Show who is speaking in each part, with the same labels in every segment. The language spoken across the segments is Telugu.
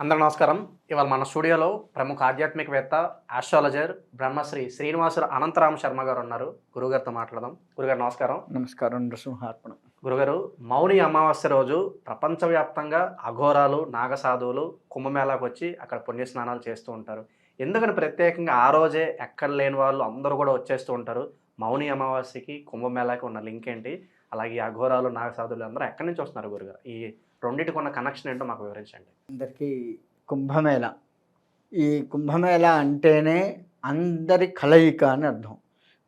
Speaker 1: అందరూ నమస్కారం. ఇవాళ మన స్టూడియోలో ప్రముఖ ఆధ్యాత్మికవేత్త ఆస్ట్రాలజర్ బ్రహ్మశ్రీ శ్రీనివాసులు అనంతరామ శర్మ గారు ఉన్నారు. గురుగారితో మాట్లాడదాం. గురుగారు నమస్కారం.
Speaker 2: నమస్కారం నృసింహార్పణం.
Speaker 1: గురుగారు మౌని అమావాస్య రోజు ప్రపంచవ్యాప్తంగా అఘోరాలు నాగసాధువులు కుంభమేళాకు వచ్చి అక్కడ పుణ్యస్నానాలు చేస్తూ ఉంటారు. ఎందుకని ప్రత్యేకంగా ఆ రోజే ఎక్కడ లేని వాళ్ళు అందరూ కూడా వచ్చేస్తూ ఉంటారు? మౌని అమావాస్యకి కుంభమేళాకి ఉన్న లింక్ ఏంటి? అలాగే అఘోరాలు నాగసాధువులు అందరూ ఎక్కడి నుంచి వస్తున్నారు గురుగారు ఈ రెండింటికి ఉన్న కనెక్షన్ ఏంటో మాకు వివరించండి.
Speaker 2: అందరికీ కుంభమేళ. ఈ కుంభమేళ అంటేనే అందరి కలయిక అని అర్థం.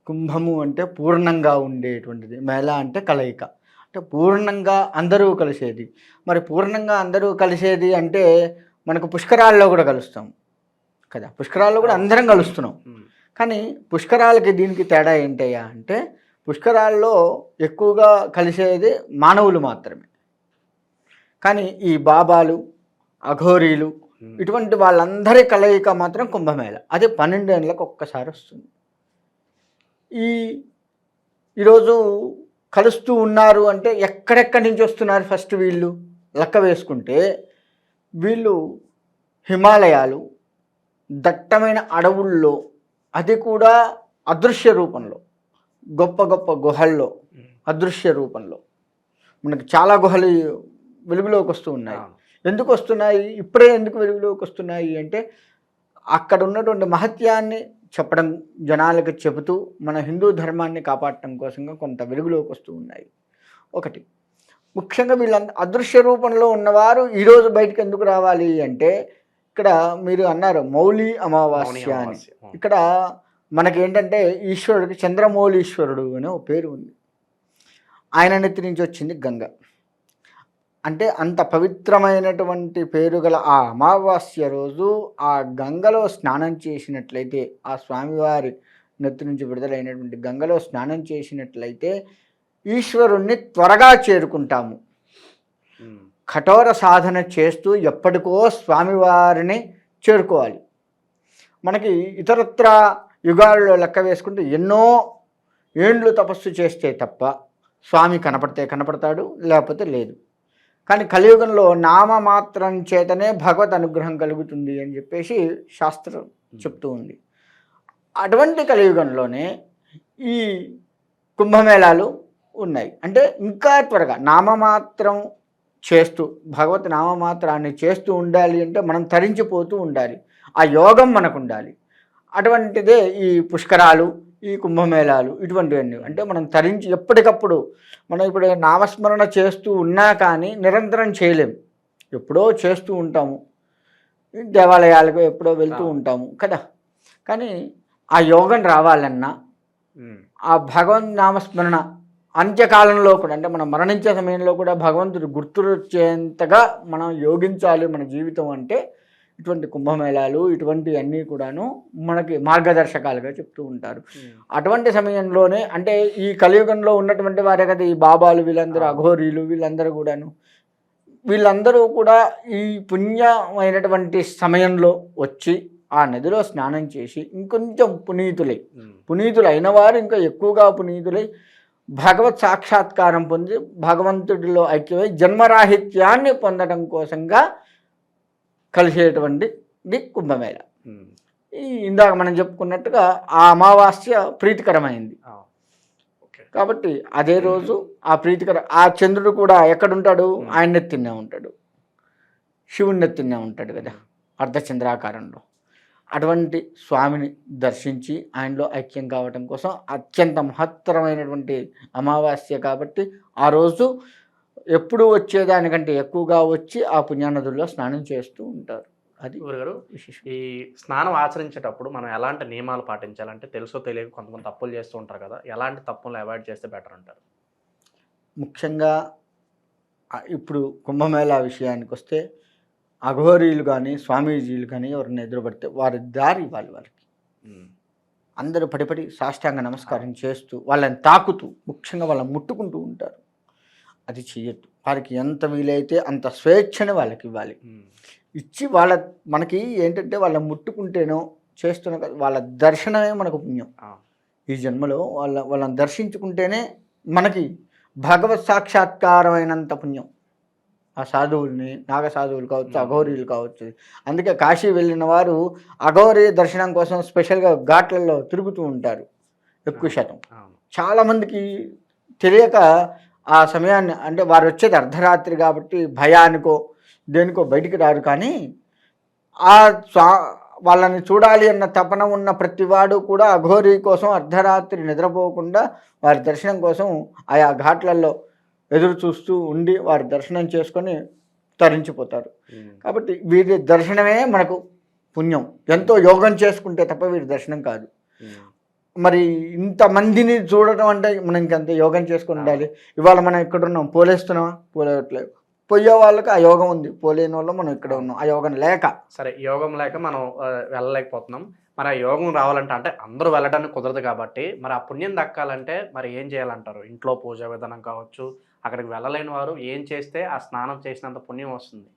Speaker 2: కుంభము అంటే పూర్ణంగా ఉండేటువంటిది. మేళ అంటే కలయిక. అంటే పూర్ణంగా అందరూ కలిసేది. మరి పూర్ణంగా అందరూ కలిసేది అంటే మనకు పుష్కరాల్లో కూడా కలుస్తాం. కదా? పుష్కరాల్లో కూడా అందరం కలుస్తున్నాం. కానీ పుష్కరాలకి దీనికి తేడా ఏంటయ్యా అంటే పుష్కరాల్లో ఎక్కువగా కలిసేది మానవులు మాత్రమే. కానీ ఈ బాబాలు అఘోరీలు ఇటువంటి వాళ్ళందరి కలయిక మాత్రం కుంభమేళ. అది పన్నెండు ఏళ్ళకి ఒక్కసారి వస్తుంది. ఈ ఈరోజు కలుస్తూ ఉన్నారు అంటే ఎక్కడెక్కడి నుంచి వస్తున్నారు ఫస్ట్ వీళ్ళు? లెక్క వేసుకుంటే వీళ్ళు హిమాలయాలు దట్టమైన అడవుల్లో అది కూడా అదృశ్య రూపంలో గొప్ప గొప్ప గుహల్లో. అదృశ్య రూపంలో. మనకి చాలా గుహలు వెలుగులోకి వస్తూ ఉన్నాయి. ఎందుకు వస్తున్నాయి? ఇప్పుడే ఎందుకు వెలుగులోకి వస్తున్నాయి అంటే అక్కడ ఉన్నటువంటి మహత్యాన్ని చెప్పడం జనాలకు చెబుతూ మన హిందూ ధర్మాన్ని కాపాడటం కోసంగా కొంత వెలుగులోకి వస్తూ ఉన్నాయి. ఒకటి ముఖ్యంగా వీళ్ళంత అదృశ్య రూపంలో ఉన్నవారు ఈరోజు బయటకు ఎందుకు రావాలి అంటే ఇక్కడ మీరు అన్నారు మౌలి అమావాస్య అని. ఇక్కడ మనకేంటంటే ఈశ్వరుడికి చంద్రమౌళీశ్వరుడు అనే ఒక పేరు ఉంది. ఆయన నెత్తి నుంచి వచ్చింది గంగ. అంటే అంత పవిత్రమైనటువంటి పేరు గల ఆ అమావాస్య రోజు ఆ గంగలో స్నానం చేసినట్లయితే ఆ స్వామివారి నెత్తి నుంచి విడుదలైనటువంటి గంగలో స్నానం చేసినట్లయితే ఈశ్వరుణ్ణి త్వరగా చేరుకుంటాము. కఠోర సాధన చేస్తూ ఎప్పటికో స్వామివారిని చేరుకోవాలి. మనకి ఇతరత్ర యుగాల్లో లెక్క వేసుకుంటే ఎన్నో ఏండ్లు తపస్సు చేస్తే తప్ప స్వామి కనపడితే కనపడతాడు లేకపోతే లేదు. కానీ కలియుగంలో నామమాత్రం చేతనే భగవత్ అనుగ్రహం కలుగుతుంది అని చెప్పేసి శాస్త్రం చెప్తూ ఉంది. అటువంటి కలియుగంలోనే ఈ కుంభమేళాలు ఉన్నాయి. అంటే ఇంకా త్వరగా నామమాత్రం చేస్తూ భగవత్ నామమాత్రాన్ని చేస్తూ ఉండాలి అంటే మనం తరించిపోతూ ఉండాలి. ఆ యోగం మనకు ఉండాలి. అటువంటిదే ఈ పుష్కరాలు ఈ కుంభమేళాలు ఇటువంటివన్నీ. అంటే మనం తరించి ఎప్పటికప్పుడు మనం ఇప్పుడు నామస్మరణ చేస్తూ ఉన్నా కానీ నిరంతరం చేయలేం. ఎప్పుడో చేస్తూ ఉంటాము. దేవాలయాలకు ఎప్పుడో వెళ్తూ. ఉంటాము కదా. కానీ ఆ యోగం రావాలన్నా ఆ భగవన్ నామస్మరణ అంత్యకాలంలో కూడా అంటే మనం మరణించే సమయంలో కూడా భగవంతుడు గుర్తుకొచ్చేంతగా మనం యోగించాలి మన జీవితం అంటే ఇటువంటి కుంభమేళాలు ఇటువంటి అన్నీ కూడాను మనకి మార్గదర్శకాలుగా చెప్తూ ఉంటారు. అటువంటి సమయంలోనే అంటే ఈ కలియుగంలో ఉన్నటువంటి వారే కదా ఈ బాబాలు వీళ్ళందరూ అఘోరీలు వీళ్ళందరూ కూడాను. వీళ్ళందరూ కూడా ఈ పుణ్యమైనటువంటి సమయంలో వచ్చి ఆ నదిలో స్నానం చేసి ఇంకొంచెం పునీతులై
Speaker 1: ఉమ్,
Speaker 2: పునీతులు అయిన వారు ఇంకా ఎక్కువగా పునీతులై భగవత్ సాక్షాత్కారం పొంది భగవంతుడిలో ఐక్యమై జన్మరాహిత్యాన్ని పొందడం కోసంగా కలిసేటువంటి ది కుంభమేళ. ఇందాక మనం చెప్పుకున్నట్టుగా ఆ అమావాస్య ప్రీతికరమైంది. కాబట్టి అదే రోజు ఆ ప్రీతికర ఆ చంద్రుడు కూడా ఎక్కడుంటాడు? ఆయన నెత్తినే ఉంటాడు. శివుని నెత్తినే ఉంటాడు కదా అర్ధచంద్రాకారంలో. అటువంటి స్వామిని దర్శించి ఆయనలో ఐక్యం కావటం కోసం అత్యంత మహత్తరమైనటువంటి అమావాస్య కాబట్టి ఆ రోజు ఎప్పుడు వచ్చేదానికంటే ఎక్కువగా వచ్చి ఆ పుణ్యానదుల్లో స్నానం చేస్తూ ఉంటారు. అది
Speaker 1: గురుగారు ఈ స్నానం ఆచరించేటప్పుడు మనం ఎలాంటి నియమాలు పాటించాలంటే తెలుసో తెలియక కొంతమంది తప్పులు చేస్తూ ఉంటారు కదా ఎలాంటి తప్పులు అవాయిడ్ చేస్తే బెటర్ అంటారు?
Speaker 2: ముఖ్యంగా ఇప్పుడు కుంభమేళా విషయానికి వస్తే అఘోరీలు కానీ స్వామీజీలు కానీ ఎవరిని ఎదురుపడితే వారి దారి ఇవ్వాలి వారికి. అందరూ పడిపడి సాష్టాంగ నమస్కారం చేస్తూ వాళ్ళని తాకుతూ ముఖ్యంగా వాళ్ళని ముట్టుకుంటూ ఉంటారు. అది చెయ్యొద్దు వారికి ఎంత వీలైతే అంత స్వేచ్ఛని వాళ్ళకి ఇవ్వాలి ఇచ్చి వాళ్ళ మనకి ఏంటంటే వాళ్ళని ముట్టుకుంటేనో చేస్తున్న వాళ్ళ దర్శనమే మనకు పుణ్యం. ఈ జన్మలో వాళ్ళ వాళ్ళని దర్శించుకుంటేనే మనకి భగవత్ సాక్షాత్కారమైనంత పుణ్యం. ఆ సాధువుల్ని నాగ సాధువులు కావచ్చు అఘోరీలు కావచ్చు. అందుకే కాశీ వెళ్ళిన వారు అఘోరీ దర్శనం కోసం స్పెషల్గా ఘాట్లలో తిరుగుతూ ఉంటారు. ఎక్కువ శాతం. చాలామందికి తెలియక ఆ సమయాన్ని అంటే వారు వచ్చేది అర్ధరాత్రి కాబట్టి భయానికో దేనికో బయటికి రారు కానీ ఆ స్వా వాళ్ళని చూడాలి అన్న తపన ఉన్న ప్రతివాడు కూడా అఘోరీ కోసం అర్ధరాత్రి నిద్రపోకుండా వారి దర్శనం కోసం ఆయా ఘాట్లలో ఎదురు చూస్తూ ఉండి వారి దర్శనం చేసుకొని తరించిపోతారు. కాబట్టి వీరి దర్శనమే మనకు పుణ్యం ఎంతో యోగం చేసుకుంటే తప్ప వీరి దర్శనం కాదు. మరి ఇంతమందిని చూడటం అంటే మనం ఇంకంత యోగం చేసుకుని ఉండాలి. ఇవాళ మనం ఇక్కడ ఉన్నాం పోలేస్తున్నామా? పోలేయట్లేదు పోయే వాళ్ళకి ఆ యోగం ఉంది. పోలేని వాళ్ళు మనం ఇక్కడ ఉన్నాం. ఆ యోగం లేక.
Speaker 1: సరే యోగం లేక మనం వెళ్ళలేకపోతున్నాం. మరి ఆ యోగం రావాలంటే అంటే అందరూ వెళ్ళడానికి కుదరదు కాబట్టి మరి ఆ పుణ్యం దక్కాలంటే మరి ఏం చేయాలంటారు? ఇంట్లో పూజ విధానం కావచ్చు అక్కడికి వెళ్ళలేని వారు ఏం చేస్తే ఆ స్నానం చేసినంత పుణ్యం వస్తుంది?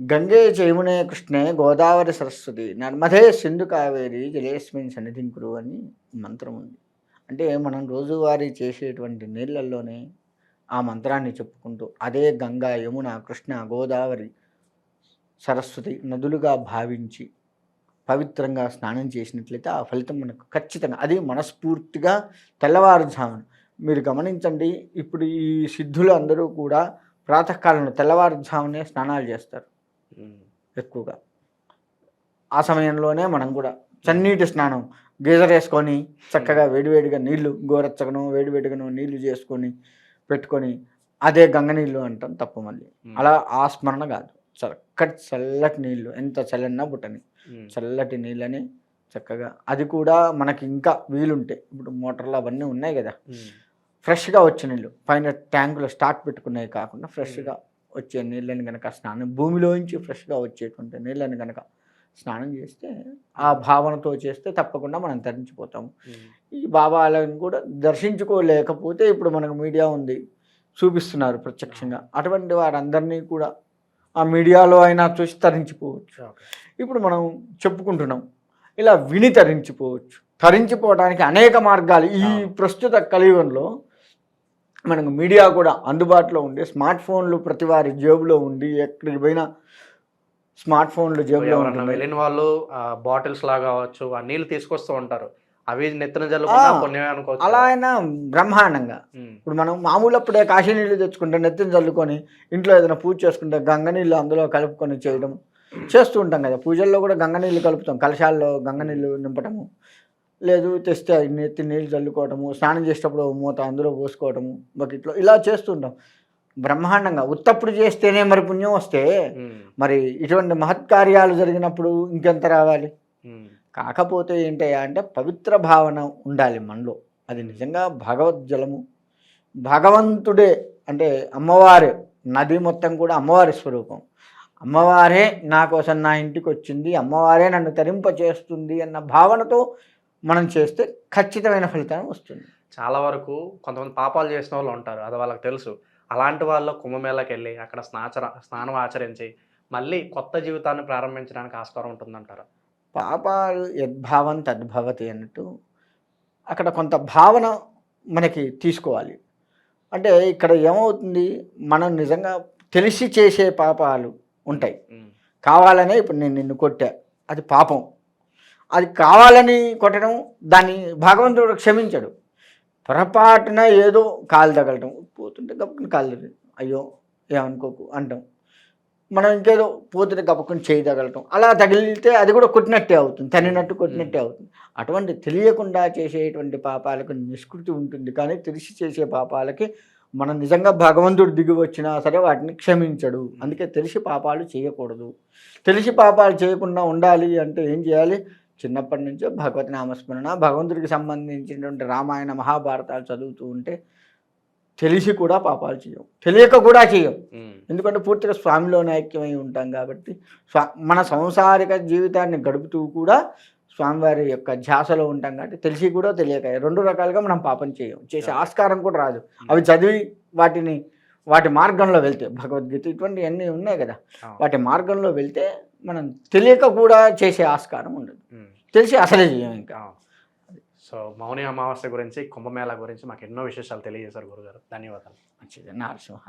Speaker 2: గంగే జయమునే కృష్ణే గోదావరి సరస్వతి నర్మదే సింధు కావేరి జలేస్మిన్ సన్నిధింకురు అని మంత్రం ఉంది. అంటే మనం రోజువారీ చేసేటువంటి నీళ్ళల్లోనే ఆ మంత్రాన్ని చెప్పుకుంటూ అదే గంగా యమున కృష్ణ గోదావరి సరస్వతి నదులుగా భావించి పవిత్రంగా స్నానం చేసినట్లయితే ఆ ఫలితం మనకు ఖచ్చితంగా అది మనస్ఫూర్తిగా తెల్లవారుజామున. మీరు గమనించండి ఇప్పుడు ఈ సిద్ధులు అందరూ కూడా ప్రాతకాలంలో తెల్లవారుజామునే స్నానాలు చేస్తారు. ఎక్కువగా. ఆ సమయంలోనే మనం కూడా చన్నీటి స్నానం గీజర్ వేసుకొని చక్కగా వేడివేడిగా నీళ్ళు గోరెచ్చగను వేడివేడిగాను నీళ్ళు చేసుకొని పెట్టుకొని అదే గంగ నీళ్ళు అంటాం తప్పు మళ్ళీ. అలా ఆ స్మరణ కాదు. చక్కటి చల్లటి నీళ్ళు ఎంత చల్లన్నా పుట్టని
Speaker 1: ఉమ్.
Speaker 2: చల్లటి నీళ్ళని చక్కగా అది కూడా మనకి ఇంకా వీలుంటే. ఇప్పుడు మోటార్లు అవన్నీ ఉన్నాయి కదా. ఫ్రెష్గా వచ్చే నీళ్ళు పైన ట్యాంకులో స్టాక్ పెట్టుకునేవి కాకుండా ఫ్రెష్గా వచ్చే నీళ్ళని కనుక స్నానం భూమిలోంచి ఫ్రెష్గా వచ్చేటువంటి నీళ్ళని కనుక స్నానం చేస్తే ఆ భావనతో చేస్తే తప్పకుండా మనం తరించిపోతాము. ఈ బాబాలను కూడా దర్శించుకోలేకపోతే ఇప్పుడు మనకు మీడియా ఉంది చూపిస్తున్నారు ప్రత్యక్షంగా అటువంటి వారందరినీ కూడా ఆ మీడియాలో అయినా చూసి తరించిపోవచ్చు. ఇప్పుడు మనం చెప్పుకుంటున్నాం ఇలా విని తరించిపోవచ్చు తరించిపోవడానికి అనేక మార్గాలు ఈ. ప్రస్తుత కలియుగంలో మనకు మీడియా కూడా అందుబాటులో ఉండి స్మార్ట్ ఫోన్లు ప్రతి వారి జేబులో ఉండి ఎక్కడికి పోయినా స్మార్ట్ ఫోన్లు జేబులో
Speaker 1: ఎవరన్నా వెళ్ళిన వాళ్ళు బాటిల్స్ లాగా కావచ్చు ఆ నీళ్ళు తీసుకొస్తూ ఉంటారు. అవి నెత్తిన జల్లుకున్నా
Speaker 2: ఆ,
Speaker 1: పుణ్యమే అనుకోవచ్చు.
Speaker 2: అలా అయినా బ్రహ్మాండంగా.
Speaker 1: ఉమ్.
Speaker 2: ఇప్పుడు మనం మామూలు అప్పుడే కాశీ నీళ్ళు తెచ్చుకుంటే నెత్తిని చల్లుకొని ఇంట్లో ఏదైనా పూజ చేసుకుంటే గంగ నీళ్ళు అందులో కలుపుకొని చేయడం చేస్తూ ఉంటాం కదా. పూజల్లో కూడా గంగ నీళ్ళు కలుపుతాం కలశాల్లో గంగ నీళ్ళు నింపటము. లేదు తెస్తే నెత్తి నీళ్ళు చల్లుకోవటము స్నానం చేసేటప్పుడు మూత అందులో పోసుకోవటము బకెట్లో ఇలా చేస్తుంటాం. బ్రహ్మాండంగా ఉత్తప్పుడు చేస్తేనే మరి పుణ్యం వస్తే. మరి ఇటువంటి మహత్కార్యాలు జరిగినప్పుడు ఇంకెంత రావాలి. కాకపోతే ఏంటయ్యా అంటే పవిత్ర భావన ఉండాలి మనలో. అది నిజంగా భగవద్జలము భగవంతుడే అంటే అమ్మవారే నది మొత్తం కూడా అమ్మవారి స్వరూపం. అమ్మవారే నా కోసం నా ఇంటికి వచ్చింది అమ్మవారే నన్ను తరింపచేస్తుంది అన్న భావనతో మనం చేస్తే ఖచ్చితమైన ఫలితం వస్తుంది.
Speaker 1: చాలా వరకు కొంతమంది పాపాలు చేసిన వాళ్ళు ఉంటారు. అది వాళ్ళకి తెలుసు. అలాంటి వాళ్ళు కుంభమేళకి వెళ్ళి అక్కడ స్నాచర స్నానం ఆచరించి మళ్ళీ కొత్త జీవితాన్ని ప్రారంభించడానికి ఆస్కారం ఉంటుందంటారు?
Speaker 2: పాపాలు యద్భావం తద్భవతి అన్నట్టు అక్కడ కొంత భావన మనకి తీసుకోవాలి. అంటే ఇక్కడ ఏమవుతుంది? మనం నిజంగా తెలిసి చేసే పాపాలు ఉంటాయి. కావాలనే ఇప్పుడు నేను నిన్ను కొట్టా. అది పాపం. అది కావాలని కొట్టడం దాన్ని భగవంతుడు క్షమించడు. పొరపాటున ఏదో కాలు తగలటం పోతుంటే గప్పుకుని కాలు తగలటం. అయ్యో ఏమనుకోకు అంటాం. మనం ఇంకేదో పోతుంటే గప్పుకుని చేయి తగలటం అలా తగిలితే అది కూడా కొట్టినట్టే అవుతుంది తనినట్టు కొట్టినట్టే అవుతుంది. అటువంటి తెలియకుండా చేసేటువంటి పాపాలకు నిష్కృతి ఉంటుంది కానీ తెలిసి చేసే పాపాలకి మనం నిజంగా భగవంతుడు దిగి వచ్చినా సరే వాటిని క్షమించడు. అందుకే తెలిసి పాపాలు చేయకూడదు. తెలిసి పాపాలు చేయకుండా ఉండాలి అంటే ఏం చేయాలి? చిన్నప్పటి నుంచే భగవతి నామస్మరణ భగవంతుడికి సంబంధించినటువంటి రామాయణ మహాభారతాలు చదువుతూ ఉంటే తెలిసి కూడా పాపాలు చేయం తెలియక కూడా చేయం. ఎందుకంటే పూర్తిగా స్వామిలోనే ఐక్యమై ఉంటాం కాబట్టి స్వా మన సంసారిక జీవితాన్ని గడుపుతూ కూడా స్వామివారి యొక్క ధ్యాసలో ఉంటాం కాబట్టి తెలిసి కూడా తెలియక రెండు రకాలుగా మనం పాపం చేయం. చేసే ఆస్కారం కూడా రాదు. అవి చదివి వాటిని వాటి మార్గంలో వెళ్తే భగవద్గీత ఇటువంటివన్నీ ఉన్నాయి కదా. వాటి మార్గంలో వెళ్తే మనం తెలియక కూడా చేసే ఆస్కారం ఉండదు. తెలిసి అసలే చేయం ఇంకా.
Speaker 1: సో మౌని అమావాస్య గురించి కుంభమేళ గురించి మాకు ఎన్నో విశేషాలు తెలియజేశారు గురుగారు ధన్యవాదాలు
Speaker 2: మంచిది నరసింహ